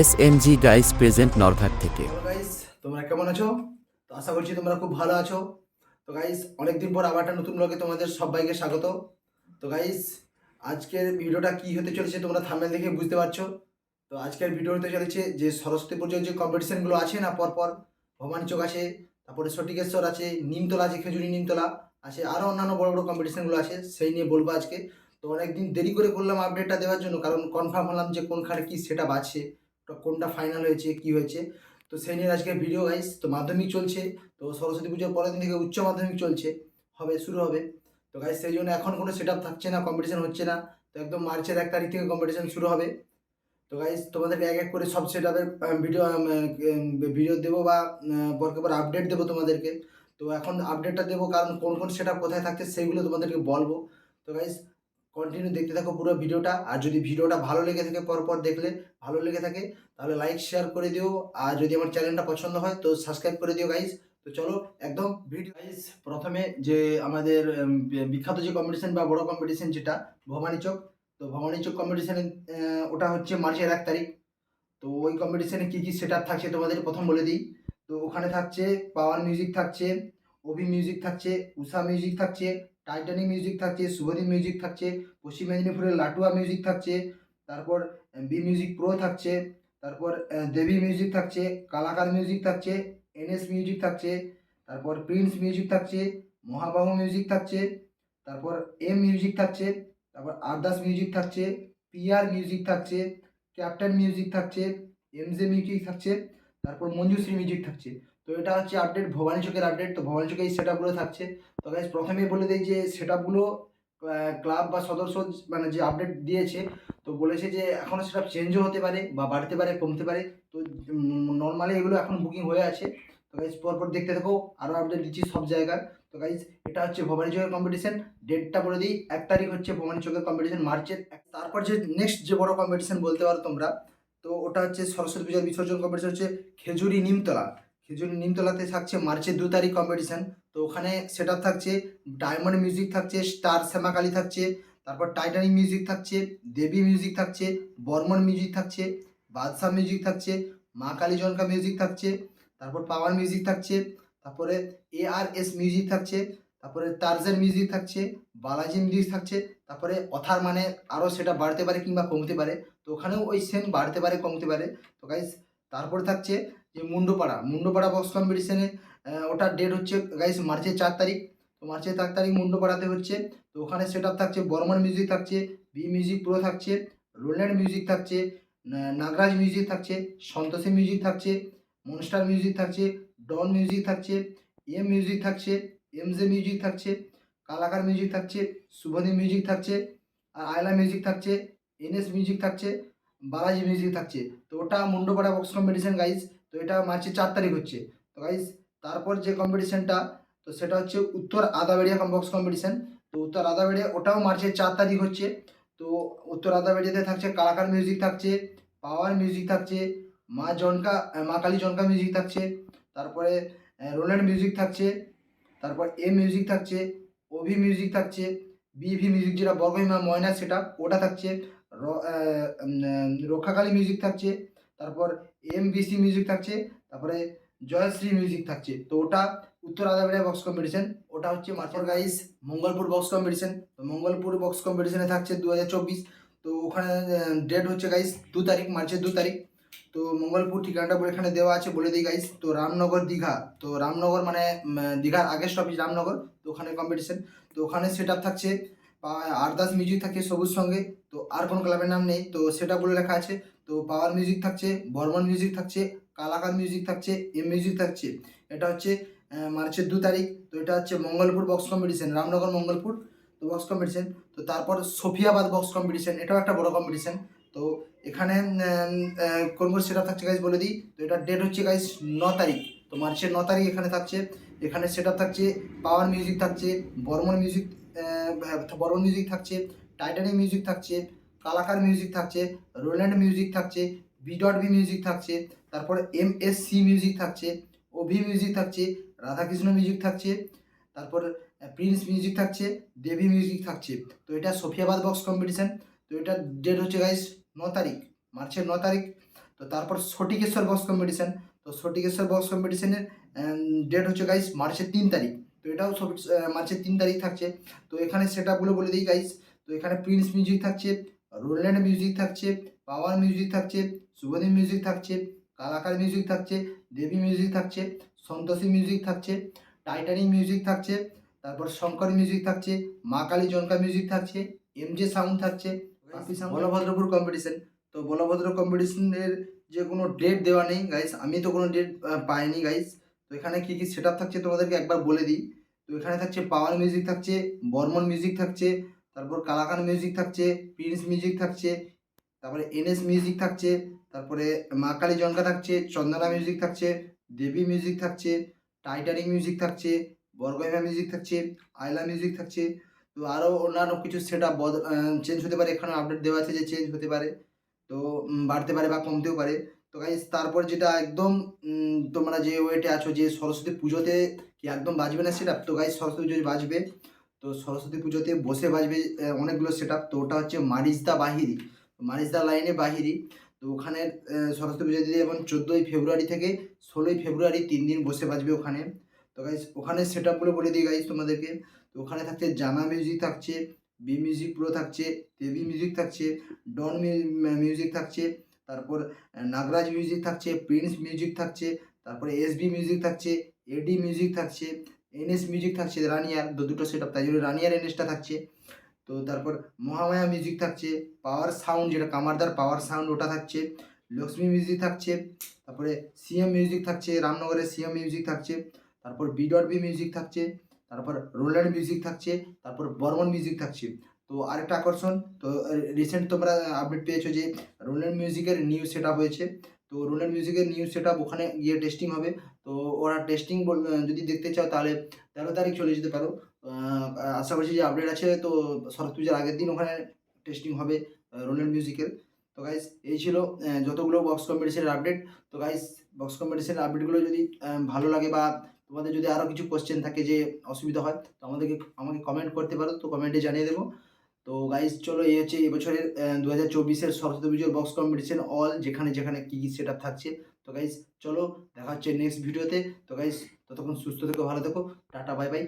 S M G guys present Narghat থেকে। তোমরা কেমন আছো? তো আশা করছি তোমরা খুব ভালো আছো। তো গাইস অনেকদিন পর আবার একটা নতুন ব্লগে তোমাদের সবাইকে স্বাগত। তো গাইস আজকের ভিডিওটা কি হতে চলেছে তোমরা থাম্বনেল দেখে বুঝতে পারছ। তো আজকের ভিডিও হতে চলেছে যে সরস্বতী পুজোর যে কম্পিটিশনগুলো আছে না পরপর, ভবানী চোখ আছে, তারপরে সটিকেশ্বর আছে, নিমতলা আছে, খেজুরি নিমতলা আছে আরও অন্যান্য বড় বড় কম্পিটিশনগুলো আছে, সেই নিয়ে বলব আজকে। তো অনেকদিন দেরি করে করলাম আপডেটটা দেওয়ার জন্য, কারণ কনফার্ম হলাম যে কোনখানে কী সেটা আছে। কোনটা ফাইনাল হয়েছে, কি হয়েছে? তো সেই নিয়ে আজকে ভিডিও গাইস তো মাধ্যমিক চলছে, তো সরস্বতী পুজোর পরের দিন থেকে উচ্চ মাধ্যমিক চলছে, হবে, শুরু হবে। তো গাইস সেই জন্য এখন কোনো সেট থাকছে না কম্পিটিশন হচ্ছে না, তো একদম মার্চের এক তারিখ থেকে কম্পিটিশন শুরু হবে। তো গাইস তোমাদেরকে এক এক করে সব সেট আপের ভিডিও ভিডিও দেবো বা পরকে পর আপডেট দেবো তোমাদেরকে। তো এখন আপডেটটা দেবো, কারণ কোন কোন সেট কোথায় থাকছে, সেইগুলো তোমাদেরকে বলব। তো গাইস কন্টিনিউ দেখতে থাকো পুরো ভিডিওটা। আর যদি ভিডিওটা ভালো লেগে থাকে, পরপর দেখলে ভালো লেগে থাকে, তাহলে লাইক শেয়ার করে দিও। আর যদি আমার চ্যানেলটা পছন্দ হয়, তো সাবস্ক্রাইব করে দিও গাইস তো চলো, একদম ভিডিও গাইস প্রথমে যে আমাদের বিখ্যাত যে কম্পিটিশন বা বড় কম্পিটিশন যেটা, ভবানী চক, তো ভবানী চক কম্পিটিশনে ওটা হচ্ছে মার্চের এক তারিখ। তো ওই কম্পিটিশনে কী কী সেট থাকছে তোমাদের প্রথম বলে দিই। তো ওখানে থাকছে পাওয়ার মিউজিক থাকছে ওবি মিউজিক থাকছে, উষা মিউজিক থাকছে টাইটানিক মিউজিক থাকছে শুভদীপ মিউজিক থাকছে পশ্চিম মেদিনীপুরের লাটুয়া মিউজিক থাকছে তারপর বি মিউজিক প্রো থাকছে তারপর দেবী মিউজিক থাকছে কালাকার মিউজিক থাকছে এনএস মিউজিক থাকছে তারপর প্রিন্স মিউজিক থাকছে মহাবাহু মিউজিক থাকছে তারপর এম মিউজিক থাকছে তারপর আরদাস মিউজিক থাকছে পিআর মিউজিক থাকছে ক্যাপ্টেন মিউজিক থাকছে এমজে মিউজিক থাকছে তারপর মঞ্জুশ্রী মিউজিক থাকছে তো এটা হচ্ছে আপডেট ভবানী চোখের আপডেট তো ভবানী চোখে এই সেট আপগুলো থাকছে। তো গাইজ প্রথমেই বলে দিই যে সেট আপগুলো ক্লাব বা সদস্য মানে যে আপডেট দিয়েছে, তো বলেছে যে এখনও সেটা চেঞ্জও হতে পারে বা বাড়তে পারে, কমতে পারে। তো নর্মালি এগুলো এখন বুকিং হয়ে আছে। তো গাইজ পরপর দেখতে থাকো আরও আপডেট দিচ্ছি সব জায়গার। তো গাইজ এটা হচ্ছে ভবানী চকের কম্পিটিশন ডেটটা বলে দিই, এক তারিখ হচ্ছে ভবানী চকের কম্পিটিশন মার্চের তারপর যে নেক্সট যে বড় কম্পিটিশন বলতে পারো তোমরা, তো ওটা হচ্ছে সরস্বতী পূজার বিসর্জন কম্পিটিশন হচ্ছে খেজুরি নিমতলা। খেজুরি নিমতলাতে থাকছে মার্চের দু তারিখ কম্পিটিশান তো ওখানে সেট থাকছে ডায়মন্ড মিউজিক থাকছে স্টার শ্যামাকালী থাকছে তারপর টাইটানিক মিউজিক থাকছে দেবী মিউজিক থাকছে বর্মন মিউজিক থাকছে বাদশাহ মিউজিক থাকছে মা কালী জনকা মিউজিক থাকছে তারপর পাওয়ার মিউজিক থাকছে তারপরে এ আর এস মিউজিক থাকছে তারপরে টার্জেন মিউজিক থাকছে বালাজি মিউজিক থাকছে তারপরে অথার মানে আরও সেটা বাড়তে পারে কিংবা কমতে পারে তো ওখানেও ওই সেম বাড়তে পারে কমতে পারে তো গাইজ তারপরে থাকছে যে মুন্ডপাড়া মুন্ডপাড়া বক্স কম্পিটিশনে ওটার ডেট হচ্ছে গাইস মার্চের চার তারিখ তো মার্চের চার তারিখ মুন্ডপাড়াতে হচ্ছে তো ওখানে সেট থাকছে বর্মন মিউজিক থাকছে বি মিউজিক প্রো থাকছে রোল্যান্ড মিউজিক থাকছে নাগরাজ মিউজিক থাকছে সন্তোষী মিউজিক থাকছে মনস্টার মিউজিক থাকছে ডন মিউজিক থাকছে এম মিউজিক থাকছে এমজে মিউজিক থাকছে কালাকার মিউজিক থাকছে শুভদীপ মিউজিক থাকছে আর আয়লা মিউজিক থাকছে এনএস মিউজিক থাকছে বালাজি মিউজিক থাকছে তো ওটা মুন্ডপাড়া বক্স কম্পিটিশন গাইজ তো এটা মার্চের চার তারিখ হচ্ছে। তো গাইজ তারপর যে কম্পিটিশানটা তো সেটা হচ্ছে উত্তর আদাবেড়িয়া বক্স কম্পিটিশান তো উত্তর আদাবেড়িয়া, ওটাও মার্চের চার তারিখ হচ্ছে। তো উত্তর আদাবেড়িয়াতে থাকছে কালাকার মিউজিক থাকছে পাওয়ার মিউজিক থাকছে, মা জনকা মা কালী জনকা মিউজিক থাকছে, তারপরে রোল্যান্ড মিউজিক থাকছে, তারপর এ মিউজিক থাকছে ওভি মিউজিক থাকছে বিভি মিউজিক যেটা বর্গহিমা ময়না সেটা ওটা থাকছে রক্ষাকালী মিউজিক থাকছে তারপর এম বিসি মিউজিক থাকছে, তারপরে জয়শ্রী মিউজিক থাকছে। তো ওটা উত্তর আদাবেড়িয়া বক্স কম্পিটিশন ওটা হচ্ছে মার্চের গাইস মঙ্গলপুর বক্স কম্পিটিশন তো মঙ্গলপুর বক্স কম্পিটিশনে থাকছে দু হাজার চব্বিশ। তো ওখানে ডেট হচ্ছে গাইস দু তারিখ, মার্চের দু তারিখ। তো মঙ্গলপুর ঠিকানাটা বলে এখানে দেওয়া আছে, বলে দিই গাইস তো রামনগর দীঘা, তো রামনগর মানে দীঘার আগের স্টপেজ রামনগর। তো ওখানে কম্পিটিশন তো ওখানে সেট থাকছে বা আরদাস মিউজিক থাকে সবুজ সঙ্গে। তো আর কোনো ক্লাবের নাম নেই, তো সেটা বলে লেখা আছে। তো পাওয়ার মিউজিক থাকছে, বর্মন মিউজিক থাকছে, কালাকার মিউজিক থাকছে, এম মিউজিক থাকছে। এটা হচ্ছে মার্চের দু তারিখ, তো এটা হচ্ছে মঙ্গলপুর বক্স কম্পিটিশন রামনগর মঙ্গলপুর, তো বক্স কম্পিটিশন তো তারপর সফিয়াবাদ বক্স কম্পিটিশন এটাও একটা বড় কম্পিটিশন তো এখানে কোন কোন সেট থাকছে গাইজ বলে দিই, তো এটার ডেট হচ্ছে গাইজ ন তারিখ, তো মার্চের ন তারিখ এখানে থাকছে। এখানে সেট আপ থাকছে, পাওয়ার মিউজিক থাকছে, বর্মন মিউজিক বর্মন মিউজিক থাকছে টাইটানিক মিউজিক থাকছে কালাকার মিউজিক থাকছে রোল্যান্ড মিউজিক থাকছে বি ডট বি মিউজিক থাকছে, তারপর এম এস সি মিউজিক থাকছে ওভি মিউজিক থাকছে, রাধাকৃষ্ণ মিউজিক থাকছে, তারপর প্রিন্স মিউজিক থাকছে দেবী মিউজিক থাকছে। তো এটা সফিয়াবাদ বক্স কম্পিটিশান তো এটা ডেট হচ্ছে গাইস ন তারিখ, মার্চের ন তারিখ। তো তারপর সটিকেশ্বর বক্স কম্পিটিশান তো সটিকেশ্বর বক্স কম্পিটিশানের ডেট হচ্ছে গাইস মার্চের তিন তারিখ। তো এটাও সব মার্চের তিন তারিখ থাকছে। তো এখানে সেটআপগুলো বলে দিই গাইস তো এখানে প্রিন্স মিউজিক থাকছে রোল্যান্ড মিউজিক থাকছে পাওয়ার মিউজিক থাকছে শুভদীপ মিউজিক থাকছে কালাকার মিউজিক থাকছে দেবী মিউজিক থাকছে সন্তোষী মিউজিক থাকছে টাইটানিক মিউজিক থাকছে তারপর শঙ্কর মিউজিক থাকছে মা কালী জনকা মিউজিক থাকছে এম জে সাউন্ড থাকছে বলভদ্রপুর কম্পিটিশন তো বলভদ্র কম্পিটিশনের যে কোনো ডেট দেওয়া নেই গাইস আমি তো কোনো ডেট পাইনি গাইস তো এখানে কী কী সেট আপ থাকছে তোমাদেরকে একবার বলে দিই তো এখানে থাকছে পাওয়ার মিউজিক থাকছে বর্মন মিউজিক থাকছে তারপর কালাকান মিউজিক থাকছে প্রিন্স মিউজিক থাকছে, তারপরে এনএস মিউজিক থাকছে, তারপরে মা কালী জনকা থাকছে, চন্দনা মিউজিক থাকছে, দেবী মিউজিক থাকছে টাইটানিক মিউজিক থাকছে বরগহিমা মিউজিক থাকছে আয়লা মিউজিক থাকছে। তো আরও অন্যান্য কিছু সেট বদ চেঞ্জ হতে পারে এখানে আপডেট দেওয়া আছে যে চেঞ্জ হতে পারে, তো বাড়তে পারে বা কমতেও পারে। তো গাইজ তারপর যেটা একদম তোমরা যে ওয়েটে আছো, যে সরস্বতী পুজোতে কি একদম বাজবে না সেটা তো গাইজ সরস্বতী পুজোয় বাজবে। তো সরস্বতী পুজোতে বসে বাজবে অনেকগুলো সেট আপ তো ওটা হচ্ছে মারিজদা বাহিরি। মারিজদা লাইনে বাহিরি। তো ওখানে সরস্বতী পুজো দিয়ে এবং চোদ্দোই ফেব্রুয়ারি থেকে ষোলোই ফেব্রুয়ারি তিন দিন বসে বাজবে ওখানে। তো গাইজ ওখানে সেট আপগুলো বলে দিই গাইজ তোমাদেরকে। তো ওখানে থাকছে জামা মিউজিক থাকছে বি মিউজিক প্রো থাকছে দেবী মিউজিক থাকছে ডন মিউজিক থাকছে, তারপর নাগরাজ মিউজিক থাকছে প্রিন্স মিউজিক থাকছে, তারপরে এসবি মিউজিক থাকছে এডি মিউজিক থাকছে এনএস মিউজিক থাকছে, রানিয়ার দুটো সেট আপ তাই জন্য রানিয়ার এনএসটা থাকছে। তো তারপর মহামায়া মিউজিক থাকছে পাওয়ার সাউন্ড যেটা কামারদার পাওয়ার সাউন্ড ওটা থাকছে লক্ষ্মী মিউজিক থাকছে, তারপরে সিএম মিউজিক থাকছে, রামনগরের সিএম মিউজিক থাকছে, তারপর বি ডট বি মিউজিক থাকছে, তারপর রোল্যান্ড মিউজিক থাকছে, তারপর বর্মন মিউজিক থাকছে। তো আরেকটা আকর্ষণ, তো রিসেন্ট তোমরা আপডেট পেয়েছ যে রোল্যান্ড মিউজিকের নিউ সেট হয়েছে। তো রোল্যান্ড মিউজিকের নিউ সেট ওখানে গিয়ে টেস্টিং হবে। তো ওরা টেস্টিং যদি দেখতে চাও তাহলে তেরো তারিখ চলে যেতে পারো। আশা করছি যে আপডেট আছে। তো সরস্বতী পুজোর আগের দিন ওখানে টেস্টিং হবে রোল্যান্ড মিউজিকের তো গাইস এই ছিল যতগুলো বক্স কম্পিটিশনের আপডেট তো গাইস বক্স কম্পিটিশনের আপডেটগুলো যদি ভালো লাগে বা তোমাদের যদি আরও কিছু কোশ্চেন থাকে যে অসুবিধা হয়, তো আমাদেরকে, আমাকে কমেন্ট করতে পারো। তো কমেন্টে জানিয়ে দেবো। তো গাইজ চলো এই হচ্ছে এবছরের দু হাজার চব্বিশের সরস্বতী পুজোর বক্স কম্পিটিশন অল যেখানে যেখানে কী কী সেট থাকছে। তো গাইজ চলো দেখা হচ্ছে নেক্সট ভিডিওতে তো। গাইজ ততক্ষণ সুস্থ থেকো, ভালো থেকো। Tata bye bye